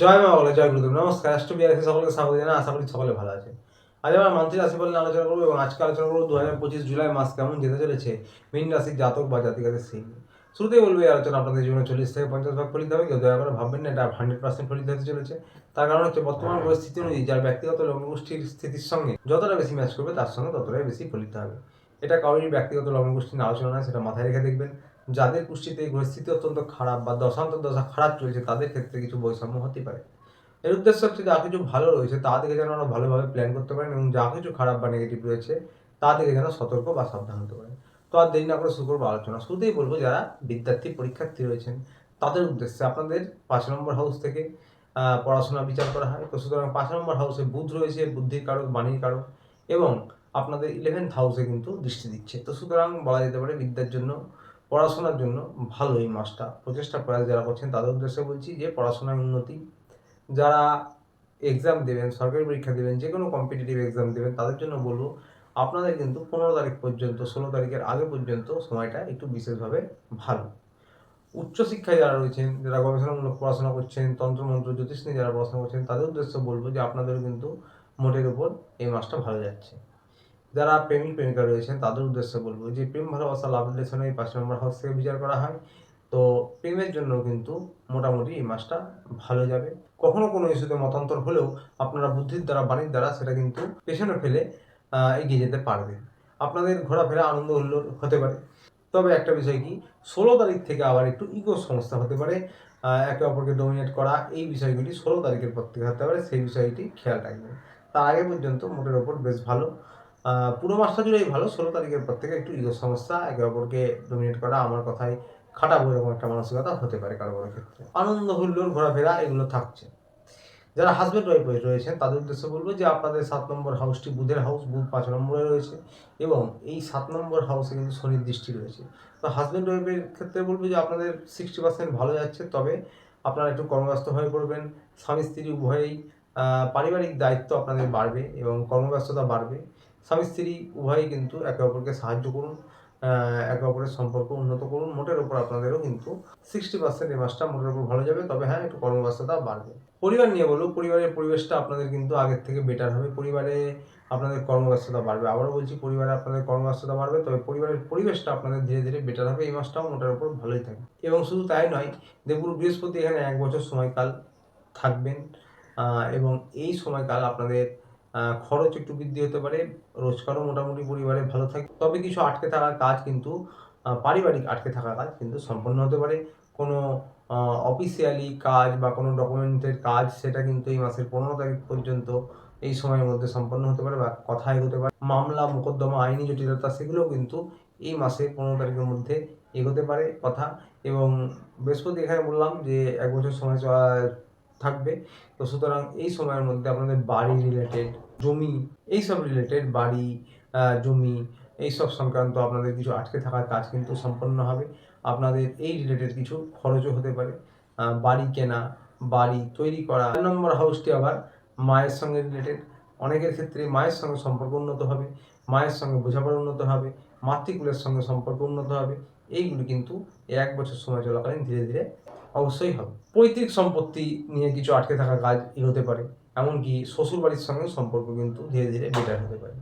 জয় মা বলে, জয় গুরুদেব। নমস্কার রাষ্ট্র বিহার সকলকে স্বাগত জানাই। আশা করি সকলে ভালো আছে আজ আমরা মান্থলি রাশিফল নিয়ে আলোচনা করব এবং আজকে আলোচনা করব দু হাজার পঁচিশ জুলাই মাস কেমন যেতে চলেছে। মীন রাশির জাতক বা জাতিকাদের সিং। শুরুতেই বলব, এই আলোচনা আপনাদের জীবনে চল্লিশ থেকে পঞ্চাশ ভাগ ফলিত হবে, কেউ দয়া করে ভাববেন না, এটা হান্ড্রেড পার্সেন্ট ফলিত হতে চলেছে। তার কারণ হচ্ছে বর্তমান পরিস্থিতি অনুযায়ী যার ব্যক্তিগত লগ্নগোষ্ঠীর স্থিতির সঙ্গে যতটা বেশি ম্যাচ করবে, তার সঙ্গে ততটাই বেশি ফলিত হবে। এটা কারোরই ব্যক্তিগত লগ্নগোষ্ঠী নিয়ে আলোচনা নয়, সেটা মাথায় রেখে দেখবেন। যাদের পুষ্টিতে এই গ্রহস্থিতি অত্যন্ত খারাপ বা দশান্তর দশা খারাপ চলছে, তাদের ক্ষেত্রে কিছু বৈষম্য হতে পারে। এর উদ্দেশ্য হচ্ছে যা কিছু ভালো রয়েছে, তা থেকে যেন আমরা ভালোভাবে প্ল্যান করতে পারেন এবং যা কিছু খারাপ বা নেগেটিভ রয়েছে, তা থেকে যেন সতর্ক বা সাবধান হতে পারেন। তো আর দেরি না করে শুরু করব আলোচনা। শুরুতেই বলব, যারা বিদ্যার্থী, পরীক্ষার্থী রয়েছেন, তাদের উদ্দেশ্যে আপনাদের পাঁচ নম্বর হাউস থেকে পড়াশোনা বিচার করা হয়। তো সুতরাং পাঁচ নম্বর হাউসে বুধ রয়েছে, বুদ্ধির কারক, বাণীর কারক এবং আপনাদের ইলেভেন্থ হাউসে কিন্তু দৃষ্টি দিচ্ছে। তো সুতরাং বলা যেতে পারে, বিদ্যার জন্য পড়াশোনার জন্য ভালো এই মাসটা। প্রচেষ্টা প্রয়াস যারা করছেন, তাদের উদ্দেশ্যে বলছি যে পড়াশোনায় উন্নতি। যারা এক্সাম দেবেন, সরকারি পরীক্ষা দেবেন, যে কোনো কম্পিটিটিভ এক্সাম দেবেন, তাদের জন্য বলব, আপনাদের কিন্তু পনেরো তারিখ পর্যন্ত, ষোলো তারিখের আগে পর্যন্ত সময়টা একটু বিশেষভাবে ভালো। উচ্চশিক্ষায় যারা রয়েছেন, যারা গবেষণামূলক পড়াশোনা করছেন, তন্ত্রমন্ত্র, জ্যোতিষ নিয়ে যারা পড়াশোনা করছেন, তাদের উদ্দেশ্যে বলব যে আপনাদেরও কিন্তু মোটের উপর এই মাসটা ভালো যাচ্ছে। যারা প্রেমিক প্রেমিকা রয়েছেন, তাদের উদ্দেশ্যে বলব যে প্রেম, ভালোবাসা লাভ রিলেশনে এই পাঁচ নম্বর হাউস থেকে বিচার করা হয়। তো প্রেমের জন্য কিন্তু মোটামুটি এই মাসটা ভালো যাবে। কখনো কোনো ইস্যুতে মতান্তর হলেও আপনারা বুদ্ধির দ্বারা, বাণীর দ্বারা সেটা কিন্তু পেছনে ফেলে এগিয়ে যেতে পারবেন। আপনাদের ঘোরাফেরা আনন্দ উল্লোর হতে পারে। তবে একটা বিষয় কি, ষোলো তারিখ থেকে আবার একটু ইগো সমস্যা হতে পারে। একে অপরকে ডোমিনেট করা, এই বিষয়গুলি ষোলো তারিখের পর থেকে হতে পারে, সেই বিষয়টি খেয়াল রাখবেন। তার আগে পর্যন্ত মোটের ওপর বেশ ভালো পুরো মাসটা জুড়েই ভালো, ষোলো তারিখের পর থেকে একটু ইগো সমস্যা, একে অপরকে ডোমিনেট করা আমার কথায় খাটাবো এরকম একটা মানসিকতা হতে পারে কারও কারও ক্ষেত্রে। আনন্দ, হুল্লোড়, ঘোরাফেরা এগুলো থাকছে। যারা হাজব্যান্ড ওয়াইফ রয়েছেন, তাদের উদ্দেশ্যে বলব যে আপনাদের সাত নম্বর হাউসটি বুধের হাউস বুধ পাঁচ নম্বরে রয়েছে এবং এই সাত নম্বর হাউসে কিন্তু শনির দৃষ্টি রয়েছে। তো হাজব্যান্ড ওয়াইফের ক্ষেত্রে বলব যে আপনাদের সিক্সটি পার্সেন্ট ভালো যাচ্ছে, তবে আপনারা একটু কর্মব্যস্ত হয়ে পড়বেন স্বামী স্ত্রী উভয়েই পারিবারিক দায়িত্ব আপনাদের বাড়বে এবং কর্মব্যস্ততা বাড়বে। স্বামী স্ত্রী উভয়ই কিন্তু একে অপরকে সাহায্য করুন একে অপরের সম্পর্ক উন্নত করুন। মোটের ওপর আপনাদেরও কিন্তু সিক্সটি পার্সেন্ট এই মাসটা মোটের ওপর ভালো যাবে। তবে হ্যাঁ একটু কর্মব্যস্ততা বাড়বে। পরিবার নিয়ে বলব পরিবারের পরিবেশটা আপনাদের কিন্তু আগের থেকে বেটার হবে। পরিবারে আপনাদের কর্মব্যস্ততা বাড়বে। আবারও বলছি, পরিবারে আপনাদের কর্মব্যস্ততা বাড়বে, তবে পরিবারের পরিবেশটা আপনাদের ধীরে ধীরে বেটার হবে। এই মাসটাও মোটের ওপর ভালোই থাকে। এবং শুধু তাই নয়, দেবগুরু বৃহস্পতি এখানে এক বছর সময়কাল থাকবেন এবং এই সময়কাল আপনাদের খরচ একটু বৃদ্ধি হতে পারে, রোজগারও মোটামুটি পরিবারে ভালো থাকে। তবে কিছু আটকে থাকা কাজ কিন্তু পারিবারিক আটকে থাকা কাজ কিন্তু সম্পন্ন হতে পারে। কোনো অফিসিয়ালি কাজ বা কোনো ডকুমেন্টের কাজ, সেটা কিন্তু এই মাসের পনেরো তারিখ পর্যন্ত এই সময়ের মধ্যে সম্পন্ন হতে পারে বা কথা এগোতে পারে। মামলা, মোকদ্দমা, আইনি জটিলতা সেগুলোও কিন্তু এই মাসের পনেরো তারিখের মধ্যে এগোতে পারে কথা। এবং বৃহস্পতি এখানে বললাম যে এক বছর সময় থাকবে। তো সুতরাং এই সময়ের মধ্যে আপনাদের বাড়ি রিলেটেড জমি এইসব রিলেটেড বাড়ি জমি এইসব সংক্রান্ত আপনাদের কিছু আটকে থাকার কাজ কিন্তু সম্পন্ন হবে। আপনাদের এই রিলেটেড কিছু খরচও হতে পারে। বাড়ি কেনা, বাড়ি তৈরি করা নম্বর হাউসটি আবার মায়ের সঙ্গে রিলেটেড অনেকের ক্ষেত্রে মায়ের সঙ্গে সম্পর্ক উন্নত হবে, মায়ের সঙ্গে বোঝাপড়া উন্নত হবে, মাতৃকুলের সঙ্গে সম্পর্ক উন্নত হবে। এইগুলি কিন্তু এক বছর সময় চলাকালীন ধীরে ধীরে অবশ্যই হবে। পৈতৃক সম্পত্তি নিয়ে কিছু আটকে থাকা কাজ হতে পারে, এমনকি শ্বশুর বাড়ির সঙ্গে সম্পর্ক কিন্তু ধীরে ধীরে বেটার হতে পারে।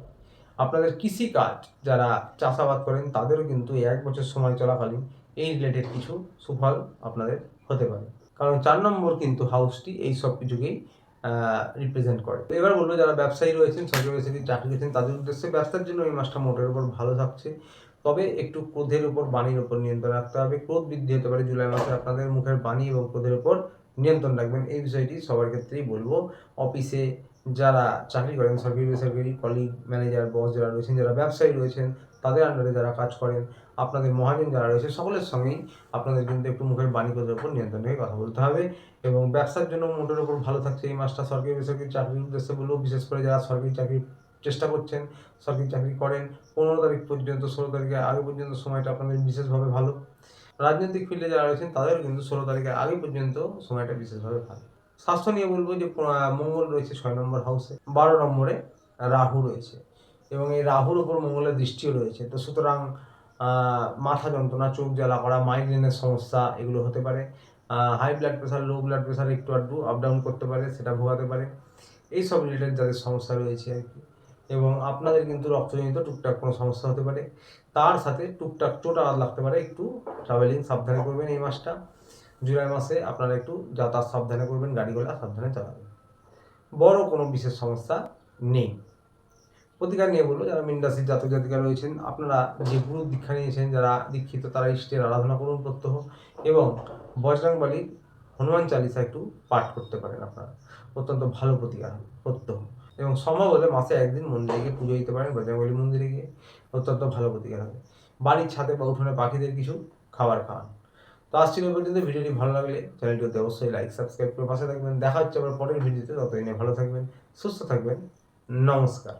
আপনাদের কৃষি কাজ যারা চাষাবাদ করেন, তাদেরও কিন্তু এক বছর সময় চলাকালীন এই রিলেটেড কিছু সুফল আপনাদের হতে পারে। কারণ চার নম্বর কিন্তু হাউসটি এই সব কিছুকেই রিপ্রেজেন্ট করে। তো এবার বলব, যারা ব্যবসায়ী রয়েছেন সরকারি বেসরকারি চাকরি করছেন, তাদের উদ্দেশ্যে ব্যবসার জন্য এই মাসটা মোটের উপর ভালো থাকছে। তবে একটু ক্রোধের উপর বাণীর উপর নিয়ন্ত্রণ রাখতে হবে। ক্রোধ বৃদ্ধি হতে পারে জুলাই মাসে। আপনাদের মুখের বাণী এবং ক্রোধের উপর নিয়ন্ত্রণ রাখবেন। এই বিষয়টি সবার ক্ষেত্রেই বলব। অফিসে যারা চাকরি করেন, সরকারি বেসরকারি কলিগ ম্যানেজার বস যারা রয়েছেন, যারা ব্যবসায়ী রয়েছেন, তাদের আন্ডারে যারা কাজ করেন, আপনাদের মহাজন যারা রয়েছে, সকলের সঙ্গেই আপনাদের কিন্তু একটু মুখের বাণী, ক্রোধের উপর নিয়ন্ত্রণ রেখে কথা বলতে হবে এবং ব্যবসার জন্য মোটের উপর ভালো থাকছে এই মাসটা সরকারি বেসরকারি চাকরির উদ্দেশ্যে বলব। বিশেষ করে যারা সরকারি চাকরি চেষ্টা করছেন, সরকারি চাকরি করেন, পনেরো তারিখ পর্যন্ত, ষোলো তারিখের আগে পর্যন্ত সময়টা আপনাদের বিশেষভাবে ভালো। রাজনৈতিক ফিল্ডে যারা রয়েছেন, তাদেরও কিন্তু ষোলো তারিখের আগে পর্যন্ত সময়টা বিশেষভাবে ভালো। স্বাস্থ্য নিয়ে বলব যে মঙ্গল রয়েছে ছয় নম্বর হাউসে বারো নম্বরে রাহু রয়েছে এবং এই রাহুর ওপর মঙ্গলের দৃষ্টিও রয়েছে। তো সুতরাং মাথা যন্ত্রণা, চোখ জ্বালা করা মাইগ্রেনের সমস্যা এগুলো হতে পারে। High blood pressure low blood pressure একটু আধটু আপ ডাউন করতে পারে, সেটা ভোগাতে পারে। এই সব রিলেটেড যাদের সমস্যা রয়েছে আর কি। এবং আপনাদের কিন্তু রক্তজনিত টুকটাক কোনো সমস্যা হতে পারে। তার সাথে টুকটাক চোট লাগতে পারে। একটু ট্রাভেলিং সাবধানে করবেন এই মাসটা। জুলাই মাসে আপনারা একটু যাতায়াত সাবধানে করবেন গাড়িগুলো সাবধানে চালাবেন। বড় কোনো বিশেষ সমস্যা নেই। প্রতিকার নিয়ে বলব, যারা মিন্ডাসির জাতক জাতিকা রয়েছেন, আপনারা যে গুরু দীক্ষা নিয়েছেন, যারা দীক্ষিত, তারা ইষ্টের আরাধনা করুন প্রত্যহ এবং বজরংবলী হনুমান চালিসা একটু পাঠ করতে পারেন আপনারা। অত্যন্ত ভালো প্রতিকার প্রত্যহ। এবং সম্ভব হলে মাসে একদিন মন্দিরে গিয়ে পুজো দিতে পারেন বজরঙ্গলী মন্দিরে গিয়ে। অত্যন্ত ভালো প্রতিকার হবে। বাড়ির ছাদে বা উঠোনে পাখিদের কিছু খাবার খাওয়ান। তো আসছিল এই পর্যন্ত। ভিডিওটি ভালো লাগলে চ্যানেলটিতে অবশ্যই লাইক সাবস্ক্রাইব করে পাশে থাকবেন। দেখা হচ্ছে আবার পরের ভিডিওতে। ততদিনে ভালো থাকবেন, সুস্থ থাকবেন। নমস্কার।